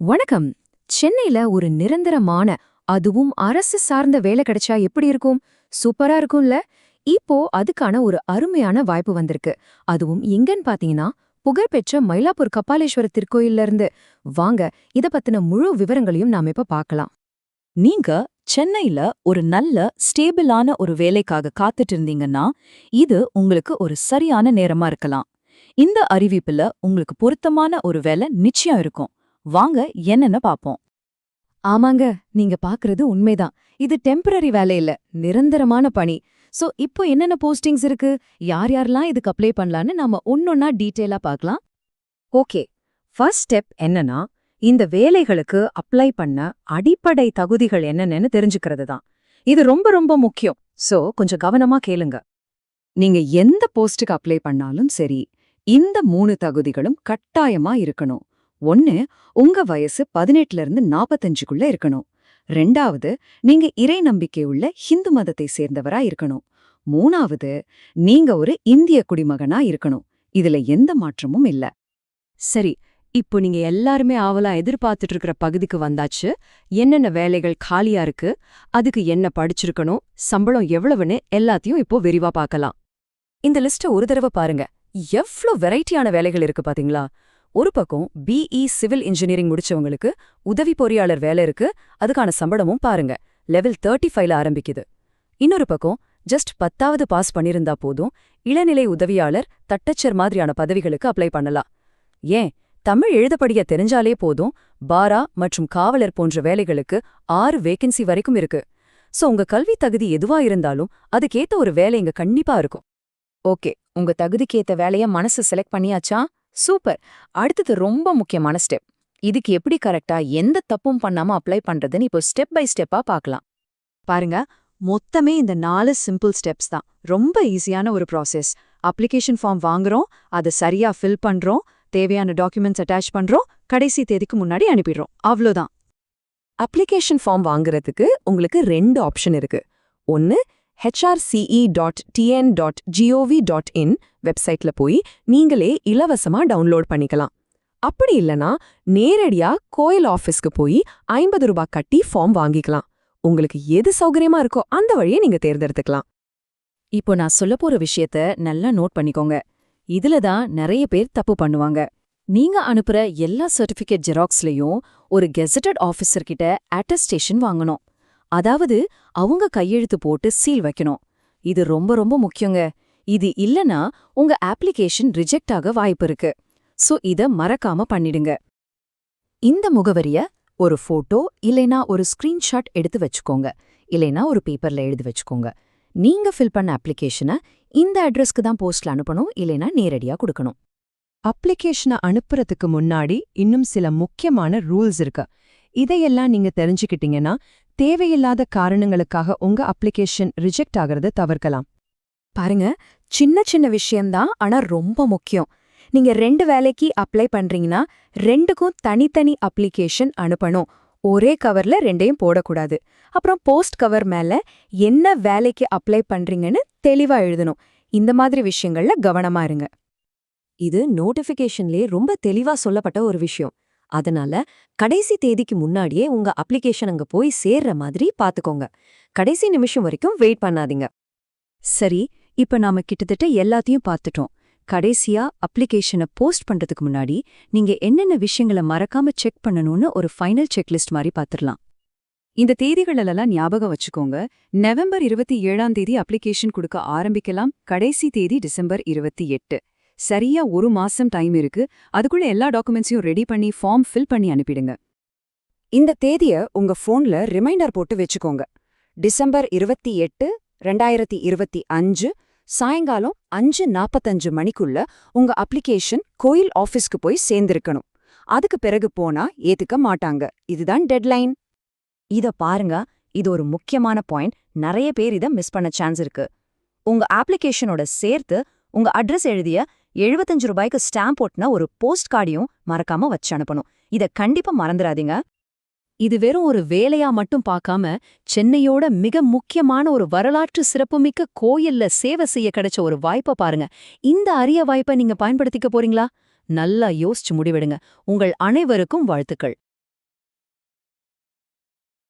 வணக்கம். சென்னையில ஒரு நிரந்தரமான அதுவும் அரசு சார்ந்த வேலை கிடைச்சா எப்படி இருக்கும்? சூப்பரா இருக்கும்ல. இப்போ அதுக்கான ஒரு அருமையான வாய்ப்பு வந்திருக்கு. அதுவும் எங்கன்னு பாத்தீங்கன்னா புகழ்பெற்ற மயிலாப்பூர் கபாலேஸ்வர திருக்கோயில்ல இருந்து வாங்க இத பத்தின முழு விவரங்களையும் நாம இப்ப பார்க்கலாம் நீங்க சென்னையில ஒரு நல்ல ஸ்டேபிளான ஒரு வேலைக்காக காத்துட்டு இருந்தீங்கன்னா இது உங்களுக்கு ஒரு சரியான நேரமா இருக்கலாம். இந்த அறிவிப்புல உங்களுக்கு பொருத்தமான ஒரு வேலை நிச்சயம் இருக்கும். வாங்க என்னென்ன பாப்போம். ஆமாங்க நீங்க பாக்குறது உண்மைதான். இது டெம்பரரி வேலை இல்ல நிரந்தரமான பணி. சோ இப்போ என்னென்ன போஸ்டிங்ஸ் இருக்கு? யார் யாரெல்லாம் இதுக்கு அப்ளை பண்ணலான்னு நாம ஒன்னொன்னா டீட்டெயிலா பார்க்கலாம் ஓகே ஃபர்ஸ்ட் ஸ்டெப் என்னன்னா இந்த வேலைகளுக்கு அப்ளை பண்ண அடிப்படை தகுதிகள் என்னென்னு தெரிஞ்சுக்கிறது தான். இது ரொம்ப ரொம்ப முக்கியம். சோ கொஞ்சம் கவனமா கேளுங்க. நீங்க எந்த போஸ்டுக்கு அப்ளை பண்ணாலும் சரி இந்த மூணு தகுதிகளும் கட்டாயமா இருக்கணும். ஒன்னு உங்க வயசு பதினெட்டுல இருந்து நாப்பத்தஞ்சுக்குள்ள இருக்கணும். ரெண்டாவது நீங்க இறை நம்பிக்கை உள்ள ஹிந்து மதத்தை சேர்ந்தவரா இருக்கணும். மூணாவது நீங்க ஒரு இந்திய குடிமகனா இருக்கணும். இதுல எந்த மாற்றமும் இல்ல. சரி இப்போ நீங்க எல்லாருமே ஆவலா எதிர்பார்த்துட்டு இருக்கிற பகுதிக்கு வந்தாச்சு. என்னென்ன வேலைகள் காலியா இருக்கு? அதுக்கு என்ன படிச்சிருக்கணும்? சம்பளம் எவ்வளவுன்னு எல்லாத்தையும் இப்போ விரிவா பார்க்கலாம். இந்த லிஸ்ட ஒரு தடவை பாருங்க. எவ்ளோ வெரைட்டியான வேலைகள் இருக்கு பாத்தீங்களா? ஒரு பக்கம் பிஇ சிவில் இன்ஜினியரிங் முடிச்சவங்களுக்கு உதவி பொறியாளர் வேலை இருக்கு அதுக்கான சம்பளமும் பாருங்க. லெவல் தேர்ட்டி ஃபைவ்ல ஆரம்பிக்குது. இன்னொரு பக்கம் ஜஸ்ட் பத்தாவது பாஸ் பண்ணிருந்தா போதும் இளநிலை உதவியாளர் தட்டச்சர் மாதிரியான பதவிகளுக்கு அப்ளை பண்ணலாம். ஏன்? தமிழ் எழுதப்படிய தெரிஞ்சாலே போதும் பாரா மற்றும் காவலர் போன்ற வேலைகளுக்கு ஆறு வேகன்சி வரைக்கும் இருக்கு. சோ உங்க கல்வி தகுதி எதுவா இருந்தாலும் அதுக்கேத்த ஒரு வேலை இங்க கண்டிப்பா இருக்கும். ஓகே உங்க தகுதிக்கேத்த வேலைய மனசு செலக்ட் பண்ணியாச்சா? சூப்பர். அடுத்தது ரொம்ப முக்கியமான ஸ்டெப். இதுக்கு எப்படி கரெக்டா எந்த தப்பும் பண்ணாம அப்ளை பண்றதுன்னு இப்போ ஸ்டெப் பை ஸ்டெப்பா பார்க்கலாம் பாருங்க மொத்தமே இந்த நாலு சிம்பிள் ஸ்டெப்ஸ் தான். ரொம்ப ஈஸியான ஒரு ப்ராசஸ். அப்ளிகேஷன் ஃபார்ம் வாங்குறோம் அதை சரியா ஃபில் பண்றோம் தேவையான டாக்குமெண்ட்ஸ் அட்டாச் பண்றோம் கடைசி தேதிக்கு முன்னாடி அனுப்பிடுறோம். அவ்வளோதான் அப்ளிகேஷன் ஃபார்ம் வாங்குறதுக்கு உங்களுக்கு ரெண்டு ஆப்ஷன் இருக்கு. ஒன்னு HRCE dot TN dot GOV dot in வெப்சைட்ல போய் நீங்களே இலவசமா டவுன்லோட் பண்ணிக்கலாம். அப்படி இல்லனா நேரடியா கோயில் ஆஃபீஸ்க்கு போய் ஐம்பது ரூபாய் கட்டி ஃபார்ம் வாங்கிக்கலாம். உங்களுக்கு எது சௌகரியமா இருக்கோ அந்த வழியை நீங்க தேர்ந்தெடுத்துக்கலாம். இப்போ நான் சொல்ல போற விஷயத்த நல்லா நோட் பண்ணிக்கோங்க. இதுல தான் நிறைய பேர் தப்பு பண்ணுவாங்க. நீங்க அனுப்புற எல்லா சர்டிபிகேட் ஜெராக்ஸ்லயும் ஒரு கெசட்டட் ஆபீசர் கிட்ட அட்டஸ்டேஷன் வாங்கணும். அதாவது அவங்க கையெழுத்து போட்டு சீல் வைக்கணும். இது ரொம்ப ரொம்ப முக்கியங்க. இது இல்லனா உங்க அப்ளிகேஷன் ரிஜெக்ட் ஆக வாய்ப்பு இருக்கு. சோ இத மறக்காம பண்ணிடுங்க. இந்த முகவரிய ஒரு போட்டோ இல்லைனா ஒரு ஸ்கிரீன்ஷாட் எடுத்து வச்சுக்கோங்க. இல்லைனா ஒரு பேப்பர்ல எழுதி வச்சுக்கோங்க. நீங்க ஃபில் பண்ண அப்ளிகேஷனை இந்த அட்ரஸ்க்கு தான் போஸ்ட்ல அனுப்பணும் இல்லைனா நேரடியா கொடுக்கணும். அப்ளிகேஷனை அனுப்புறதுக்கு முன்னாடி இன்னும் சில முக்கியமான ரூல்ஸ் இருக்கு. இதையெல்லாம் நீங்க தெரிஞ்சுக்கிட்டீங்கன்னா தேவையில்லாத காரணங்களுக்காக உங்க அப்ளிகேஷன் ரிஜெக்ட் ஆகிறத தவிர்க்கலாம். பாருங்க சின்ன சின்ன விஷயம்தான் ஆனா ரொம்ப முக்கியம். நீங்க ரெண்டு வேலைக்கு அப்ளை பண்றீங்கன்னா ரெண்டுக்கும் தனித்தனி அப்ளிகேஷன் அனுப்பணும். ஒரே கவர்ல ரெண்டையும் போடக்கூடாது. அப்புறம் போஸ்ட் கவர் மேல என்ன வேலைக்கு அப்ளை பண்றீங்கன்னு தெளிவா எழுதணும். இந்த மாதிரி விஷயங்கள்ல கவனமா இருங்க. இது நோட்டிஃபிகேஷன்லயே ரொம்ப தெளிவா சொல்லப்பட்ட ஒரு விஷயம். அதனால கடைசி தேதிக்கு முன்னாடியே உங்க அப்ளிகேஷன் அங்க போய் சேர்ற மாதிரி பாத்துக்கோங்க. கடைசி நிமிஷம் வரைக்கும் வெயிட் பண்ணாதீங்க. சரி இப்ப நாம கிட்டத்தட்ட எல்லாத்தையும் பார்த்துட்டோம் கடைசியா அப்ளிகேஷனை போஸ்ட் பண்றதுக்கு முன்னாடி நீங்க என்னென்ன விஷயங்களை மறக்காம செக் பண்ணணும்னு ஒரு ஃபைனல் செக்லிஸ்ட் மாதிரி பாத்துடலாம். இந்த தேதிகளெல்லாம் ஞாபகம் வச்சுக்கோங்க. நவம்பர் இருபத்தி ஏழாம் தேதி அப்ளிகேஷன் கொடுக்க ஆரம்பிக்கலாம். கடைசி தேதி டிசம்பர் இருபத்தி எட்டு. சரியா ஒரு மாசம் டைம் இருக்கு. அதுக்குள்ள எல்லா டாக்குமெண்ட்ஸையும் ரெடி பண்ணி ஃபார்ம் ஃபில் பண்ணி அனுப்பிடுங்க. இந்த தேதிய உங்க ஃபோன்ல ரிமைண்டர் போட்டு வச்சுக்கோங்க. டிசம்பர் இருபத்தி எட்டு ரெண்டாயிரத்தி இருபத்தி அஞ்சு சாயங்காலம் அஞ்சு நாப்பத்தஞ்சு மணிக்குள்ள உங்க அப்ளிகேஷன் கோயில் ஆபீஸ்க்கு போய் சேர்ந்திருக்கணும். அதுக்கு பிறகு போனா ஏத்துக்க மாட்டாங்க. இதுதான் டெட்லைன் இத பாருங்க. இது ஒரு முக்கியமான பாயிண்ட் நிறைய பேர் இத மிஸ் பண்ண சான்ஸ் இருக்கு. உங்க அப்ளிகேஷனோட சேர்த்து உங்க அட்ரஸ் எழுதிய எழுபத்தஞ்சு ரூபாய்க்கு ஸ்டாம்ப் ஒட்டின ஒரு போஸ்ட் கார்டையும் மறக்காம வச்சு அனுப்பணும். இத கண்டிப்பா மறந்துடாதீங்க. இது வெறும் ஒரு வேலையா மட்டும் பார்க்காம சென்னையோட மிக முக்கியமான ஒரு வரலாற்று சிறப்புமிக்க கோயில்ல சேவை செய்ய கிடைச்ச ஒரு வாய்ப்பை பாருங்க. இந்த அரிய வாய்ப்பை நீங்க பயன்படுத்திக்க போறீங்களா? நல்லா யோசிச்சு முடிவெடுங்க. உங்கள் அனைவருக்கும் வாழ்த்துக்கள்.